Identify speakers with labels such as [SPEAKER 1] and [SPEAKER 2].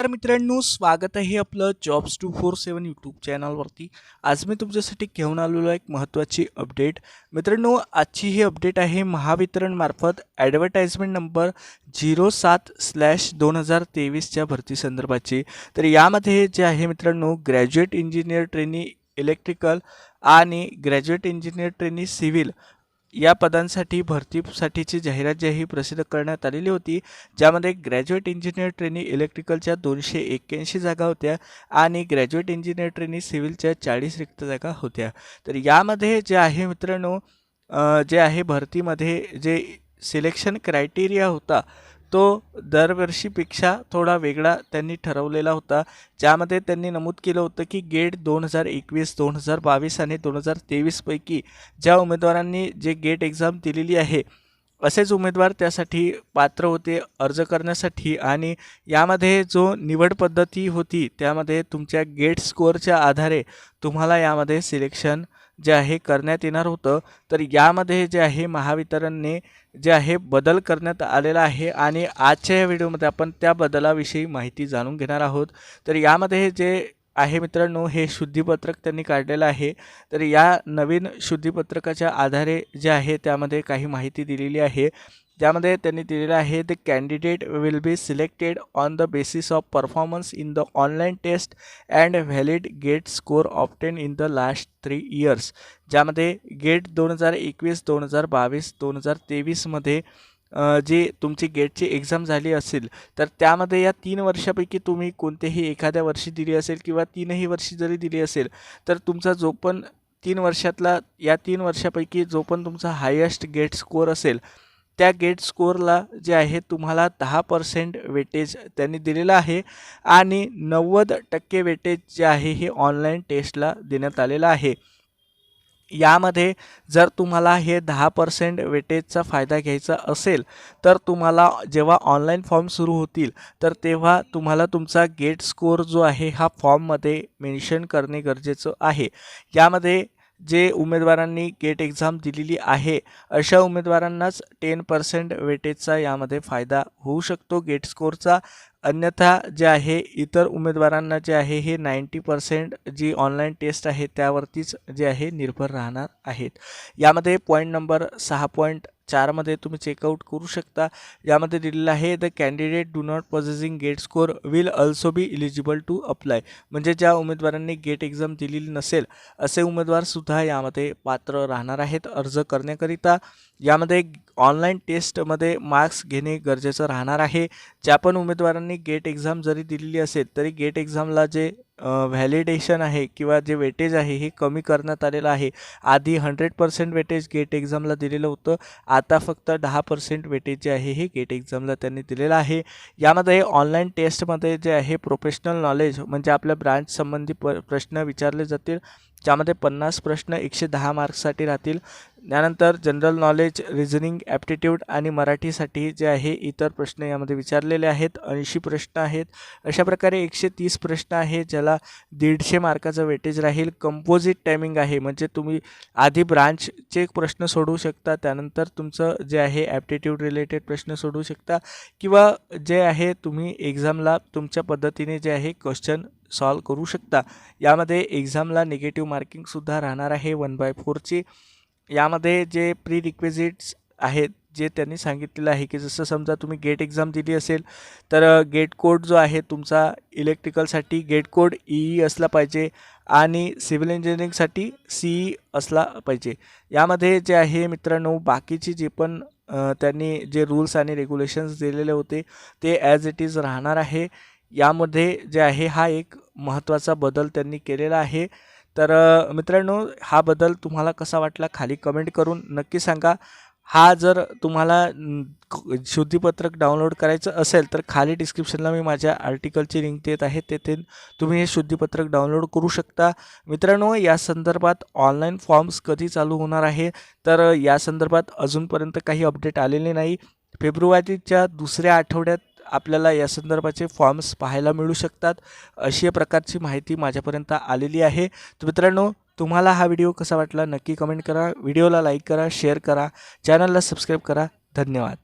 [SPEAKER 1] तर मित्रांनो स्वागत आहे आपलं jobs two four seven YouTube चॅनलवरती आज मी तुमच्यासाठी घेऊन आलेलो एक महत्त्वाची अपडेट मित्रांनो आजची ही अपडेट आहे महावितरणमार्फत ॲडव्हर्टाईजमेंट नंबर झिरो सात स्लॅश दोन हजार तेवीसच्या भरती संदर्भाची. तर यामध्ये जे आहे मित्रांनो ग्रॅज्युएट इंजिनियर ट्रेनी इलेक्ट्रिकल आणि ग्रॅज्युएट इंजिनियर ट्रेनी सिव्हिल या पदांसाठी भरतीसाठीची जाहिरात जी ही प्रसिद्ध करण्यात आलेली होती ज्यामध्ये ग्रॅज्युएट इंजिनियर ट्रेनी इलेक्ट्रिकलच्या दोनशे एक्क्याऐंशी जागा होत्या आणि ग्रॅज्युएट इंजिनियर ट्रेनी सिव्हिलच्या चाळीस रिक्त जागा होत्या. तर यामध्ये जे आहे मित्रांनो जे आहे भरतीमध्ये जे सिलेक्शन क्रायटेरिया होता तो दरवर्षीपेक्षा थोडा वेगळा त्यांनी ठरवलेला होता. ज्यामध्ये त्यांनी नमूद केलं होतं की गेट दोन हजार एकवीस दोन हजार बावीस आणि दोन हजार तेवीसपैकी ज्या उमेदवारांनी जे गेट एक्झाम दिलेली आहे असेच उमेदवार त्यासाठी पात्र होते अर्ज करण्यासाठी आणि यामध्ये जो निवड पद्धती होती त्यामध्ये तुमच्या गेट स्कोअरच्या आधारे तुम्हाला यामध्ये सिलेक्शन जे आहे करण्यात येणार होतं. तर यामध्ये जे आहे महावितरणने जे आहे बदल करण्यात आलेला आहे आणि आजच्या या व्हिडिओमध्ये आपण त्या बदलाविषयी माहिती जाणून घेणार आहोत. तर यामध्ये जे आहे मित्रांनो हे शुद्धीपत्रक त्यांनी काढलेलं आहे. तर या नवीन शुद्धीपत्रकाच्या आधारे जे आहे त्यामध्ये काही माहिती दिलेली आहे. त्यामध्ये त्यांनी दिलेलं आहे the candidate will be selected on the basis of performance in the online test and valid GATE score obtained in the last three years ज्यामध्ये गेट दोन हजार एकवीस दोन हजार बावीस दोन हजार तेवीसमध्ये जी तुमची गेटची एक्झाम झाली असेल तर त्यामध्ये या तीन वर्षापैकी तुम्ही कोणतेही एखाद्या वर्षी दिली असेल किंवा तीनही वर्षी जरी दिली असेल तर तुमचा जो पण तीन वर्षातला या तीन वर्षापैकी जो पण तुमचा हायेस्ट गेट स्कोअर असेल त्या गेट स्कोअरला जे आहे तुम्हाला दहा पर्सेंट वेटेज त्यांनी दिलेलं आहे आणि नव्वद टक्के वेटेज जे आहे हे ऑनलाईन टेस्टला देण्यात आलेलं आहे. यामध्ये जर तुम्हाला हे दहा पर्सेंट वेटेजचा फायदा घ्यायचा असेल तर तुम्हाला जेव्हा ऑनलाईन फॉर्म सुरू होतील तर तेव्हा तुम्हाला तुमचा गेट स्कोअर जो आहे हा फॉर्ममध्ये मेन्शन करणे गरजेचं आहे. यामध्ये जे उमेदवारांनी गेट एक्झाम दिलेली आहे अशा उमेदवारांनाच टेन पर्सेंट वेटेजचा यामध्ये फायदा होऊ शकतो. गेट स्कोअरचा अन्यथा जे आहे इतर उमेदवारांना जे आहे हे नाईंटी पर्सेंट जी ऑनलाईन टेस्ट आहे त्यावरतीच जे आहे निर्भर राहणार आहेत. यामध्ये पॉईंट नंबर सहा पॉईंट चारमध्ये तुम्ही चेकआउट करू शकता. यामध्ये दिलेलं आहे the candidate do not possessing GATE score will also be eligible to apply म्हणजे ज्या उमेदवारांनी गेट एक्झाम दिलेली नसेल असे उमेदवारसुद्धा यामध्ये पात्र राहणार आहेत अर्ज करण्याकरिता. यामध्ये ऑनलाईन टेस्टमध्ये मार्क्स घेणे गरजेचं राहणार आहे. ज्या पण उमेदवारांनी गेट एक्झाम जरी दिलेली असेल तरी गेट एक्झामला जे व्हॅलिडेशन आहे किंवा जे वेटेज आहे हे कमी करण्यात आलेलं आहे. आधी हंड्रेड पर्सेंट वेटेज गेट एक्झामला दिलेलं होतं. आता फक्त दहा पर्सेंट वेटेज जे आहे हे गेट एक्झामला त्यांनी दिलेलं आहे. यामध्ये ऑनलाईन टेस्टमध्ये जे आहे प्रोफेशनल नॉलेज म्हणजे आपल्या ब्रांच संबंधी प प्रश्न विचारले जातील. ज्यामध्ये पन्नास प्रश्न एकशे दहा मार्क्ससाठी राहतील. त्यानंतर जनरल नॉलेज रिझनिंग ॲप्टिट्यूड आणि मराठीसाठी जे आहे इतर प्रश्न यामध्ये विचारलेले आहेत. ऐंशी प्रश्न आहेत. अशा प्रकारे एकशे तीस प्रश्न आहे ज्याला दीडशे मार्काचं वेटेज राहील. कंपोजिट टायमिंग आहे म्हणजे तुम्ही आधी ब्रांचचे प्रश्न सोडवू शकता त्यानंतर तुमचं जे आहे ॲप्टिट्यूड रिलेटेड प्रश्न सोडवू शकता. किंवा जे आहे तुम्ही एक्झामला तुमच्या पद्धतीने जे आहे क्वेश्चन सॉल्व करू शकता. यामध्ये एक्झामला निगेटिव्ह मार्किंगसुद्धा राहणार आहे वन बाय फोरची यामध्ये जे प्री रिक्वेजिट्स आहेत जे त्यांनी सांगितलेलं आहे की जसं समजा तुम्ही गेट एक्झाम दिली असेल तर गेट कोड जो आहे तुमचा इलेक्ट्रिकलसाठी गेट कोड ई असला पाहिजे आणि सिव्हिल इंजिनिअरिंगसाठी सी ई असला पाहिजे. यामध्ये जे आहे मित्रांनो बाकीची जे पण त्यांनी जे रूल्स आणि रेग्युलेशन्स दिलेले होते ते ॲज इट इज राहणार आहे. यामध्ये जे आहे हा एक महत्त्वाचा बदल त्यांनी केलेला आहे. तर मित्रांनो हा बदल तुम्हाला कसा वाटला खाली कमेंट करून नक्की सांगा. हा जर तुम्हाला शुद्धीपत्रक डाउनलोड करायचं असेल तर खाली डिस्क्रिप्शनला मी माझ्या आर्टिकलची लिंक देत आहे. तेथे तुम्ही हे शुद्धीपत्रक डाउनलोड करू शकता. मित्रांनो या संदर्भात ऑनलाईन फॉर्म्स कधी चालू होणार आहे? तर या संदर्भात अजूनपर्यंत काही अपडेट आलेले नाही. फेब्रुवारीच्या दुसऱ्या आठवड्यात आपल्याला या संदर्भाचे फॉर्म्स पाहायला मिळू शकतात. अशी प्रकारची माहिती माझ्यापर्यंत आलेली आहे. तर मित्रांनो तुम्हाला हा व्हिडिओ कसा वाटला नक्की कमेंट करा. व्हिडिओला लाईक करा शेअर करा. चॅनलला सबस्क्राईब करा. धन्यवाद.